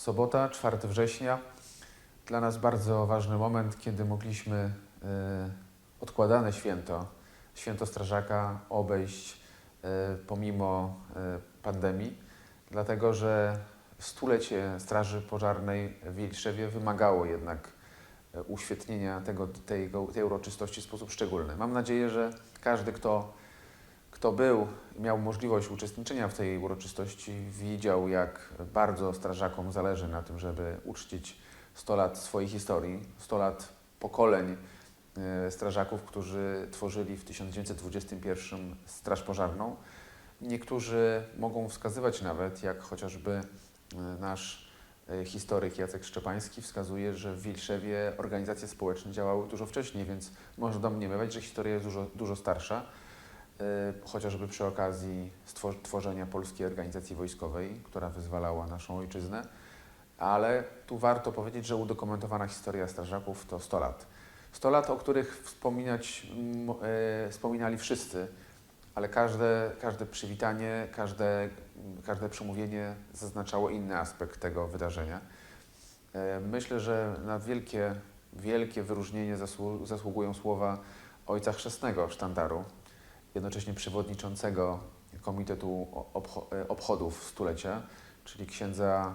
Sobota, 4 września. Dla nas bardzo ważny moment, kiedy mogliśmy e, odkładane święto, święto Strażaka, obejść e, pomimo e, pandemii, dlatego że stulecie Straży Pożarnej w Wilszewie wymagało jednak uświetnienia tego, tej, tej uroczystości w sposób szczególny. Mam nadzieję, że każdy, kto, kto był miał możliwość uczestniczenia w tej uroczystości, widział, jak bardzo strażakom zależy na tym, żeby uczcić 100 lat swojej historii, 100 lat pokoleń e, strażaków, którzy tworzyli w 1921 Straż Pożarną. Niektórzy mogą wskazywać nawet, jak chociażby e, nasz e, historyk Jacek Szczepański wskazuje, że w Wilszewie organizacje społeczne działały dużo wcześniej, więc można domniemywać, że historia jest dużo, dużo starsza, chociażby przy okazji tworzenia Polskiej Organizacji Wojskowej, która wyzwalała naszą ojczyznę. Ale tu warto powiedzieć, że udokumentowana historia strażaków to 100 lat. 100 lat, o których wspominać, e, wspominali wszyscy, ale każde, każde przywitanie, każde, każde przemówienie zaznaczało inny aspekt tego wydarzenia. E, Myślę, że na wielkie, wielkie wyróżnienie zasłu- zasługują słowa ojca chrzestnego sztandaru, jednocześnie przewodniczącego Komitetu e, Obchodów Stulecia, czyli księdza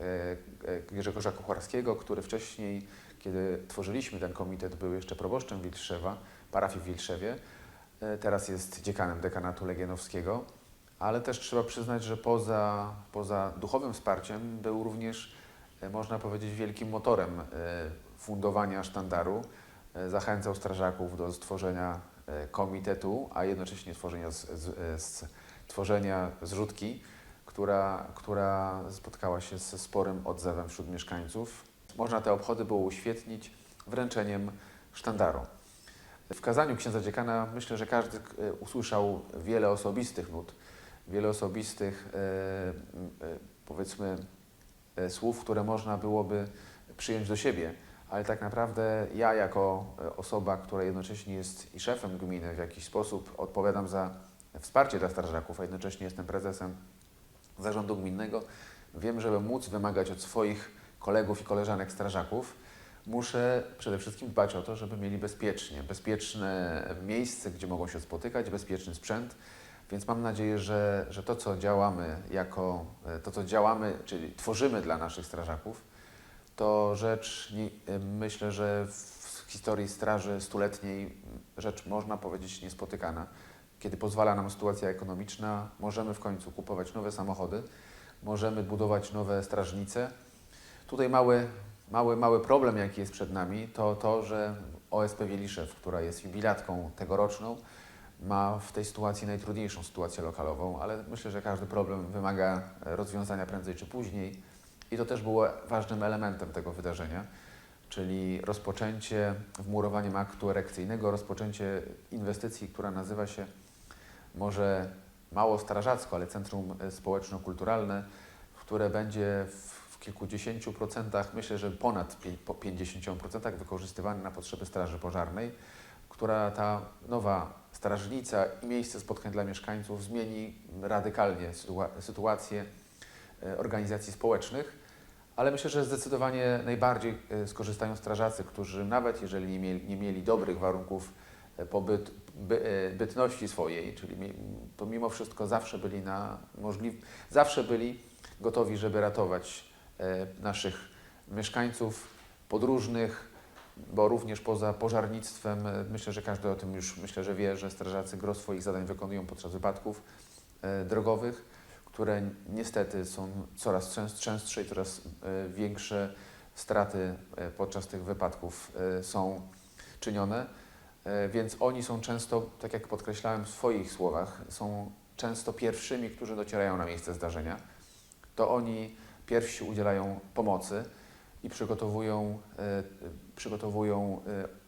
e, e, Grzegorza Kucharskiego, który wcześniej, kiedy tworzyliśmy ten komitet, był jeszcze proboszczem Wilszewa, parafii w Wilszewie. E, Teraz jest dziekanem dekanatu legianowskiego, ale też trzeba przyznać, że poza, poza duchowym wsparciem był również, e, można powiedzieć, wielkim motorem e, fundowania sztandaru. E, Zachęcał strażaków do stworzenia e, komitetu, a jednocześnie tworzenia, z, z, e, z, tworzenia zrzutki, która, która spotkała się ze sporym odzewem wśród mieszkańców. Można te obchody było uświetnić wręczeniem sztandaru. W kazaniu księdza dziekana myślę, że każdy e, usłyszał wiele osobistych nut, wiele osobistych, e, e, powiedzmy, e, słów, które można byłoby przyjąć do siebie, ale tak naprawdę ja, jako e, osoba, która jednocześnie jest i szefem gminy, w jakiś sposób odpowiadam za wsparcie dla strażaków, a jednocześnie jestem prezesem zarządu gminnego, wiem, żeby móc wymagać od swoich kolegów i koleżanek strażaków, muszę przede wszystkim dbać o to, żeby mieli bezpiecznie, bezpieczne miejsce, gdzie mogą się spotykać, bezpieczny sprzęt. Więc mam nadzieję, że, że to, co działamy jako, e, to, co działamy, czyli tworzymy dla naszych strażaków, to rzecz, e, myślę, że w historii straży stuletniej rzecz, można powiedzieć, niespotykana. Kiedy pozwala nam sytuacja ekonomiczna, możemy w końcu kupować nowe samochody, możemy budować nowe strażnice. Tutaj mały, mały, mały problem, jaki jest przed nami, to to, że OSP Wieliszew, która jest jubilatką tegoroczną, ma w tej sytuacji najtrudniejszą sytuację lokalową, ale myślę, że każdy problem wymaga rozwiązania prędzej czy później. I to też było ważnym elementem tego wydarzenia, czyli rozpoczęcie wmurowaniem aktu erekcyjnego, rozpoczęcie inwestycji, która nazywa się może mało strażacko, ale Centrum e, Społeczno-Kulturalne, które będzie w kilkudziesięciu procentach, myślę, że ponad po 50% procentach wykorzystywane na potrzeby Straży Pożarnej, która ta nowa strażnica i miejsce spotkań dla mieszkańców zmieni radykalnie sytua- sytuację e, organizacji społecznych, ale myślę, że zdecydowanie najbardziej e, skorzystają strażacy, którzy nawet jeżeli nie mieli, nie mieli dobrych warunków e, pobyt, by, e, bytności swojej, czyli mi- pomimo wszystko zawsze byli na możliw, zawsze byli gotowi, żeby ratować naszych mieszkańców, podróżnych, bo również poza pożarnictwem, myślę, że każdy o tym już myślę, że wie, że strażacy gros swoich zadań wykonują podczas wypadków drogowych, które niestety są coraz częst- częstsze i coraz e, większe straty e, podczas tych wypadków e, są czynione. Więc oni są często, tak jak podkreślałem w swoich słowach, są często pierwszymi, którzy docierają na miejsce zdarzenia. To oni pierwsi udzielają pomocy i przygotowują, przygotowują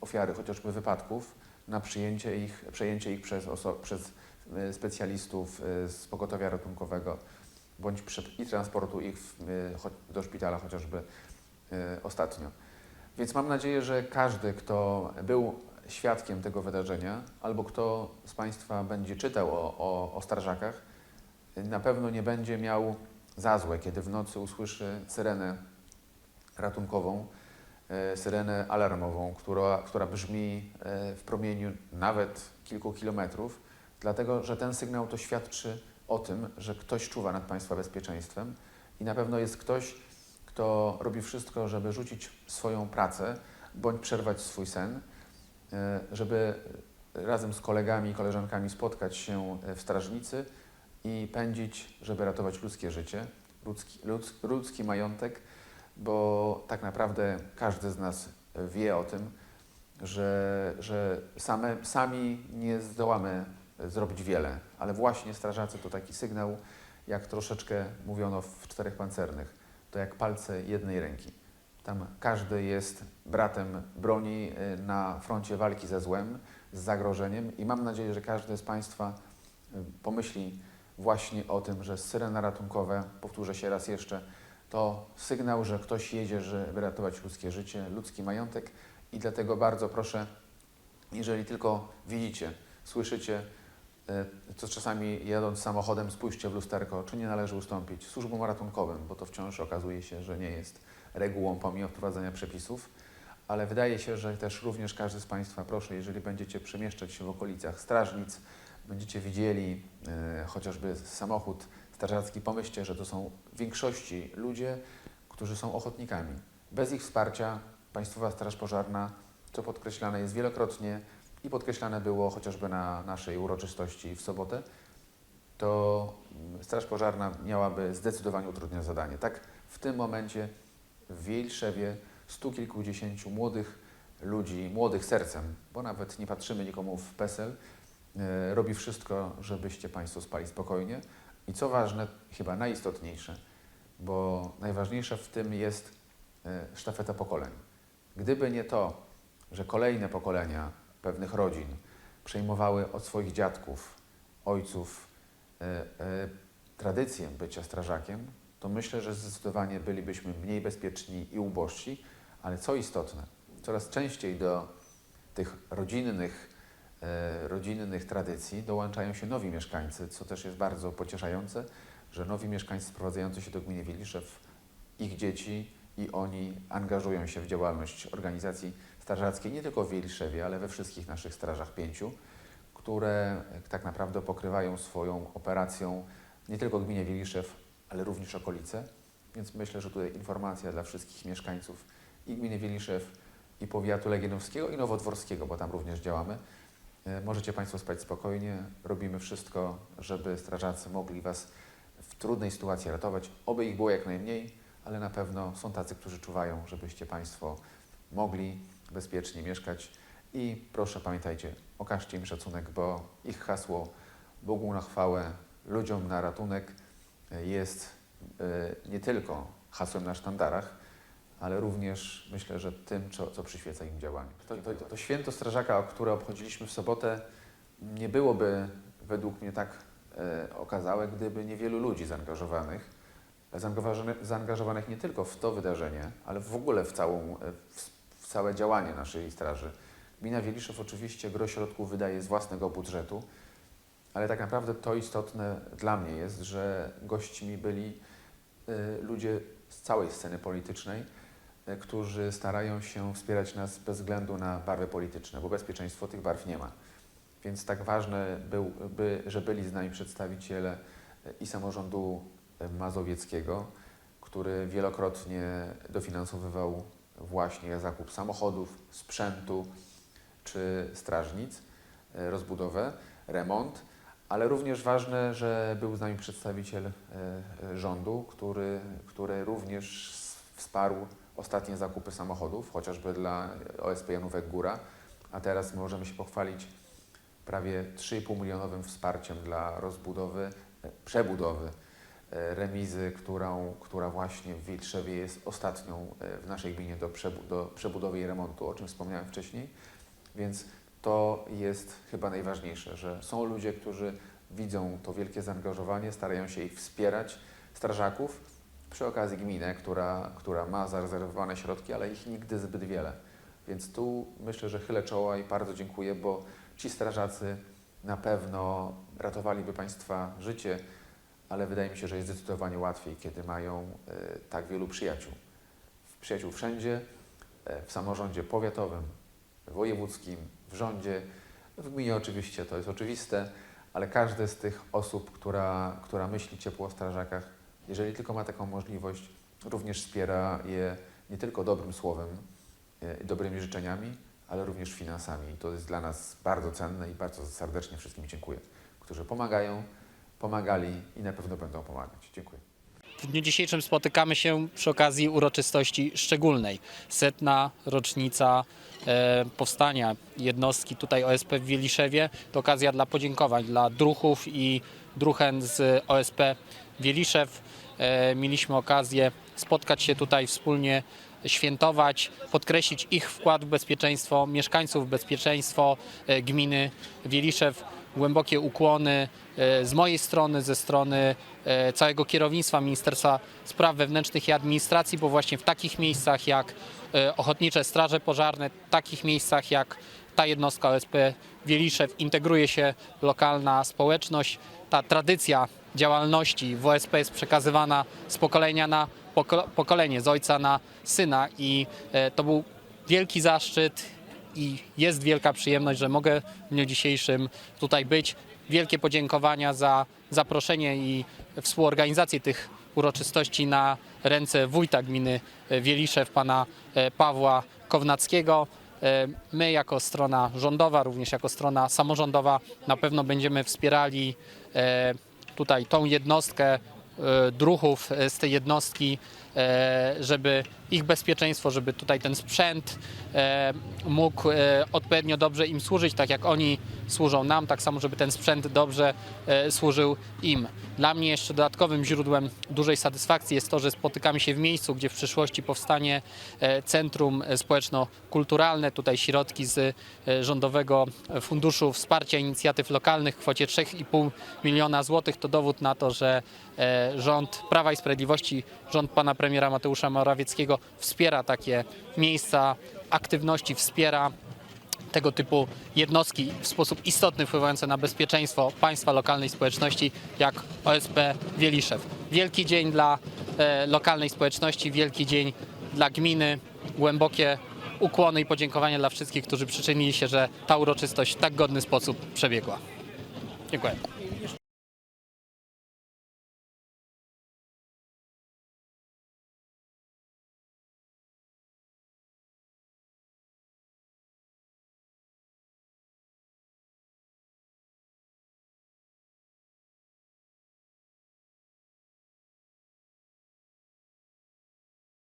ofiary chociażby wypadków na przyjęcie ich, przejęcie ich przez, przez specjalistów e, z pogotowia ratunkowego bądź przed, i transportu ich w, cho- do szpitala chociażby ostatnio. Więc mam nadzieję, że każdy, kto był świadkiem tego wydarzenia, albo kto z Państwa będzie czytał o, o, o strażakach, na pewno nie będzie miał za złe, kiedy w nocy usłyszy syrenę ratunkową, syrenę alarmową, która, która brzmi w promieniu nawet kilku kilometrów, dlatego że ten sygnał to świadczy o tym, że ktoś czuwa nad Państwa bezpieczeństwem i na pewno jest ktoś, kto robi wszystko, żeby rzucić swoją pracę bądź przerwać swój sen, e, żeby razem z kolegami i koleżankami spotkać się w strażnicy i pędzić, żeby ratować ludzkie życie, ludzki, ludz, ludzki majątek, bo tak naprawdę każdy z nas wie o tym, że, że same, sami nie zdołamy zrobić wiele, ale właśnie strażacy to taki sygnał, jak troszeczkę mówiono w czterech pancernych, to jak palce jednej ręki. Tam każdy jest bratem broni y, na froncie walki ze złem, z zagrożeniem. I mam nadzieję, że każdy z Państwa y, pomyśli właśnie o tym, że syrena ratunkowa, powtórzę się raz jeszcze, to sygnał, że ktoś jedzie, żeby ratować ludzkie życie, ludzki majątek. I dlatego bardzo proszę, jeżeli tylko widzicie, słyszycie, y, to czasami jadąc samochodem spójrzcie w lusterko, czy nie należy ustąpić służbom ratunkowym, bo to wciąż okazuje się, że nie jest regułą pomimo wprowadzenia przepisów, ale wydaje się, że też również każdy z Państwa, proszę, jeżeli będziecie przemieszczać się w okolicach strażnic, będziecie widzieli e, chociażby samochód strażacki, pomyślcie, że to są w większości ludzie, którzy są ochotnikami. Bez ich wsparcia Państwowa Straż Pożarna, co podkreślane jest wielokrotnie i podkreślane było chociażby na naszej uroczystości w sobotę, to Straż Pożarna miałaby zdecydowanie utrudnione zadanie. Tak w tym momencie w Wielszewie stu kilkudziesięciu młodych ludzi, młodych sercem, bo nawet nie patrzymy nikomu w PESEL, e, robi wszystko, żebyście Państwo spali spokojnie. I co ważne, chyba najistotniejsze, bo najważniejsze w tym jest e, sztafeta pokoleń. Gdyby nie to, że kolejne pokolenia pewnych rodzin. Przejmowały od swoich dziadków, ojców e, e, tradycję bycia strażakiem, to myślę, że zdecydowanie bylibyśmy mniej bezpieczni i ubożsi, ale co istotne, coraz częściej do tych rodzinnych, e, rodzinnych tradycji dołączają się nowi mieszkańcy, co też jest bardzo pocieszające, że nowi mieszkańcy sprowadzający się do gminy Wiliszew, ich dzieci i oni angażują się w działalność organizacji strażackiej nie tylko w Wieliszewie, ale we wszystkich naszych strażach pięciu, które tak naprawdę pokrywają swoją operacją nie tylko gminie Wiliszew, ale również okolice. Więc myślę, że tutaj informacja dla wszystkich mieszkańców i gminy Wieliszew, i powiatu legienowskiego, i nowodworskiego, bo tam również działamy. E, Możecie Państwo spać spokojnie. Robimy wszystko, żeby strażacy mogli Was w trudnej sytuacji ratować. Oby ich było jak najmniej, ale na pewno są tacy, którzy czuwają, żebyście Państwo mogli bezpiecznie mieszkać. I proszę pamiętajcie, okażcie im szacunek, bo ich hasło Bogu na chwałę, ludziom na ratunek jest e, nie tylko hasłem na sztandarach, ale również myślę, że tym, co, co przyświeca im działaniu. To, to, to święto strażaka, które obchodziliśmy w sobotę, nie byłoby według mnie tak e, okazałe, gdyby niewielu ludzi zaangażowanych, zaangażowanych, nie tylko w to wydarzenie, ale w ogóle w, całą, e, w całe działanie naszej straży. Gmina Wieliszew oczywiście gro środków wydaje z własnego budżetu, ale tak naprawdę to istotne dla mnie jest, że gośćmi byli y, ludzie z całej sceny politycznej, y, którzy starają się wspierać nas bez względu na barwy polityczne, bo bezpieczeństwo tych barw nie ma. Więc tak ważne był, by, że byli z nami przedstawiciele y, i samorządu mazowieckiego, który wielokrotnie dofinansowywał właśnie zakup samochodów, sprzętu czy strażnic, rozbudowę, remont ale również ważne, że był z nami przedstawiciel e, e, rządu, który, który również wsparł ostatnie zakupy samochodów, chociażby dla OSP Janówek Góra, a teraz możemy się pochwalić prawie 3,5 milionowym wsparciem dla rozbudowy, e, przebudowy remizy, którą, która właśnie w Wiltrzewie jest ostatnią w naszej gminie do, do przebudowy i remontu, o czym wspomniałem wcześniej. Więc to jest chyba najważniejsze, że są ludzie, którzy widzą to wielkie zaangażowanie, starają się ich wspierać, strażaków, przy okazji gminę, która, która ma zarezerwowane środki, ale ich nigdy zbyt wiele. Więc tu myślę, że chylę czoła i bardzo dziękuję, bo ci strażacy na pewno ratowaliby Państwa życie, ale wydaje mi się, że jest zdecydowanie łatwiej, kiedy mają e, tak wielu przyjaciół. Przyjaciół wszędzie, e, w samorządzie powiatowym, wojewódzkim, w rządzie, w gminie oczywiście to jest oczywiste, ale każde z tych osób, która, która myśli ciepło o strażakach, jeżeli tylko ma taką możliwość, również wspiera je nie tylko dobrym słowem e, dobrymi życzeniami, ale również finansami. I to jest dla nas bardzo cenne i bardzo serdecznie wszystkim dziękuję, którzy pomagają, pomagali i na pewno będą pomagać. Dziękuję. W dniu dzisiejszym spotykamy się przy okazji uroczystości szczególnej. Setna rocznica e, powstania jednostki tutaj OSP w Wieliszewie. To okazja dla podziękowań dla druhów i druhen z OSP Wieliszew. E, mieliśmy okazję spotkać się tutaj wspólnie, świętować, podkreślić ich wkład w bezpieczeństwo mieszkańców, w bezpieczeństwo e, gminy Wieliszew. Głębokie ukłony e, z mojej strony, ze strony e, całego kierownictwa Ministerstwa Spraw Wewnętrznych i Administracji, bo właśnie w takich miejscach jak e, Ochotnicze Straże Pożarne, takich miejscach jak ta jednostka OSP Wieliszew integruje się lokalna społeczność. Ta tradycja działalności w OSP jest przekazywana z pokolenia na poko- pokolenie, z ojca na syna i to był wielki zaszczyt i jest wielka przyjemność, że mogę w dniu dzisiejszym tutaj być. Wielkie podziękowania za zaproszenie i współorganizację tych uroczystości na ręce wójta gminy e, Wieliszew, pana e, Pawła Kownackiego. E, My jako strona rządowa, również jako strona samorządowa na pewno będziemy wspierali tutaj tą jednostkę druhów z tej jednostki, żeby ich bezpieczeństwo, żeby tutaj ten sprzęt e, mógł e, odpowiednio dobrze im służyć, tak jak oni służą nam, tak samo, żeby ten sprzęt dobrze e, służył im. Dla mnie jeszcze dodatkowym źródłem dużej satysfakcji jest to, że spotykamy się w miejscu, gdzie w przyszłości powstanie e, Centrum Społeczno-Kulturalne. Tutaj środki z e, Rządowego Funduszu Wsparcia Inicjatyw Lokalnych w kwocie 3,5 miliona złotych to dowód na to, że e, rząd Prawa i Sprawiedliwości, rząd pana premiera Mateusza Morawieckiego wspiera takie miejsca aktywności, wspiera tego typu jednostki w sposób istotny wpływające na bezpieczeństwo państwa, lokalnej społeczności, jak OSP Wieliszew. Wielki dzień dla e, lokalnej społeczności, wielki dzień dla gminy, głębokie ukłony i podziękowania dla wszystkich, którzy przyczynili się, że ta uroczystość w tak godny sposób przebiegła. Dziękuję.